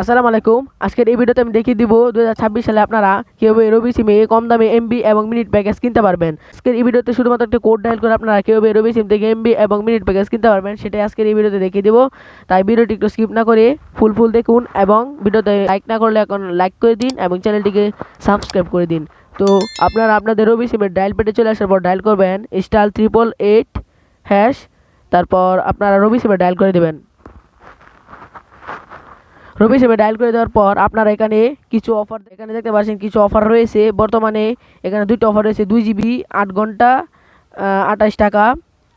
আসসালামু আলাইকুম আজকের এই ভিডিওতে আমি দেখিয়ে দিব দু হাজার ছাব্বিশ সালে আপনারা কীভাবে রবি সিমে কম দামে এমবি এবং মিনিট প্যাকেজ কিনতে পারবেন। আজকের এই ভিডিওতে শুধুমাত্র একটা কোড ডায়াল করে আপনারা কীভাবে রবি সিম থেকে এমবি এবং মিনিট প্যাকেজ কিনতে পারবেন, সেটাই আজকের এই ভিডিওতে দেখিয়ে দিব। তাই ভিডিওটি একটু স্কিপ না করে ফুল ফুল দেখুন এবং ভিডিওতে লাইক না করলে এখন লাইক করে দিন এবং চ্যানেলটিকে সাবস্ক্রাইব করে দিন। তো আপনারা আপনাদের রবি সিমের ডায়াল পেটে চলে আসার পর ডায়াল করবেন স্টার ট্রিপল এইট হ্যাশ তারপর আপনারা রবি সিমে ডায়াল করে দেবেন। রবি হিসেবে ডায়াল করে দেওয়ার পর আপনারা এখানে কিছু অফার এখানে দেখতে পাচ্ছেন কিছু অফার রয়েছে। বর্তমানে এখানে দুইটা অফার রয়েছে, দুই জিবি আট ঘণ্টা আঠাশ টাকা।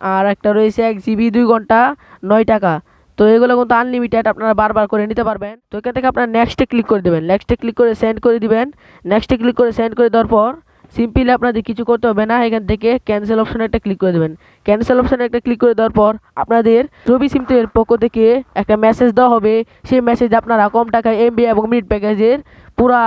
আর একটা রয়েছে এক জিবি দুই ঘণ্টা, নয় টাকা। তো এগুলো কিন্তু আনলিমিটেড আপনারা বারবার করে নিতে পারবেন। তো এখান থেকে আপনারা নেক্সটে ক্লিক করে দেবেন। নেক্সটে ক্লিক করে সেন্ড করে দিবেন। নেক্সটে ক্লিক করে সেন্ড করে দেওয়ার পর সিম্পলি আপনাদের কিছু করতে হবে না, এখান থেকে ক্যান্সেল অপশানে একটা ক্লিক করে দেবেন। ক্যান্সেল অপশানে একটা ক্লিক করে দেওয়ার পর আপনাদের রবি সিমটের পক্ষ থেকে একটা মেসেজ দেওয়া হবে। সেই মেসেজে আপনারা কম টাকায় এমবি এবং মিনিট প্যাকেজের পুরা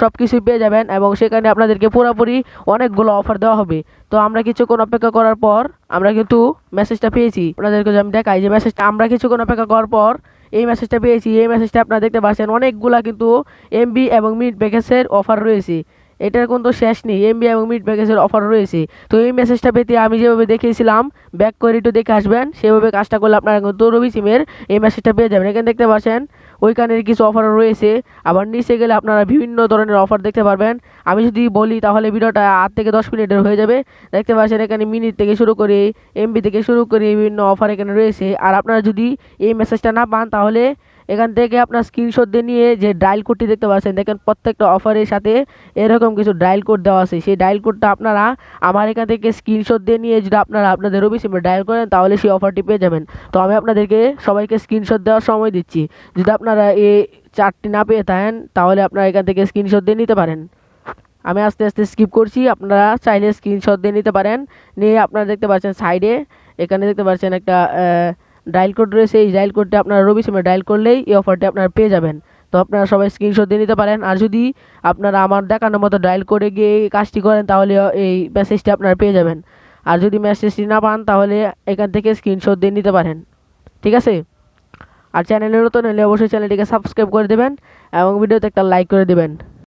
সব কিছুই পেয়ে যাবেন এবং সেখানে আপনাদেরকে পুরোপুরি অনেকগুলো অফার দেওয়া হবে। তো আমরা কিছুক্ষণ অপেক্ষা করার পর আমরা কিন্তু মেসেজটা পেয়েছি। আপনাদেরকে আমি দেখাই যে মেসেজটা আমরা কিছুক্ষণ অপেক্ষা করার পর এই মেসেজটা পেয়েছি। এই মেসেজটা আপনারা দেখতে পাচ্ছেন, অনেকগুলা কিন্তু এমবি এবং মিনিট প্যাকেজের অফার রয়েছে। এটার কোনো শেষ নেই। এমবি এবং মিড প্যাকেজের অফার রয়েছে। তো এই মেসেজটা পেতে আমি যেভাবে দেখিয়েছিলাম ব্যাক করে একটু দেখে আসবেন, সেভাবে কাজটা করলে আপনারা কিন্তু রবি সিমের এই মেসেজটা পেয়ে যাবেন। এখানে দেখতে পাচ্ছেন, ওইখানের কিছু অফার রয়েছে। আবার নিচে গেলে আপনারা বিভিন্ন ধরনের অফার দেখতে পারবেন। আমি যদি বলি, তাহলে ভিডিওটা আট থেকে দশ মিনিটের হয়ে যাবে। দেখতে পাচ্ছেন, এখানে মিনিট থেকে শুরু করে এমবি থেকে শুরু করে বিভিন্ন অফার এখানে রয়েছে। আর আপনারা যদি এই মেসেজটা না পান, তাহলে এখান থেকে আপনার স্ক্রিনশট দিয়ে নিয়ে যে ডায়াল কোডটি দেখতে পাচ্ছেন, দেখেন প্রত্যেকটা অফারের সাথে এরকম কিছু ডায়াল কোড দেওয়া আছে। সেই ডায়াল কোডটা আপনারা আমার এখান থেকে স্ক্রিনশট দিয়ে নিয়ে যদি আপনারা আপনাদের রবি সিমে ডায়াল করেন, তাহলে সেই অফারটি পেয়ে যাবেন। তো আমি আপনাদেরকে সবাইকে স্ক্রিনশট দেওয়ার সময় দিচ্ছি। যদি আপনারা এই চারটি না পেয়ে থাকেন, তাহলে আপনারা এখান থেকে স্ক্রিনশট দিয়ে নিতে পারেন। আমি আস্তে আস্তে স্কিপ করছি, আপনারা চাইলে স্ক্রিনশট দিয়ে নিতে পারেন। নিয়ে আপনারা দেখতে পাচ্ছেন সাইডে এখানে দেখতে পাচ্ছেন একটা ডায়াল কোড রয়েছে, এই ডায়াল কোডটা আপনারা রবি সিমে ডায়াল করলেই এই অফারটি আপনারা পেয়ে যাবেন। তো আপনারা সবাই স্ক্রিনশট দিয়ে নিতে পারেন, আর যদি আপনারা আমার দেখানোর মতো ডায়াল করে গিয়ে এই কাজটি করেন, তাহলে এই মেসেজটি আপনারা পেয়ে যাবেন। আর যদি মেসেজটি না পান, তাহলে এখান থেকে স্ক্রিনশট দিয়ে নিতে পারেন। ঠিক আছে? আর চ্যানেলের নতুন হলে অবশ্যই চ্যানেলটিকে সাবস্ক্রাইব করে দেবেন এবং ভিডিওতে একটা লাইক করে দেবেন।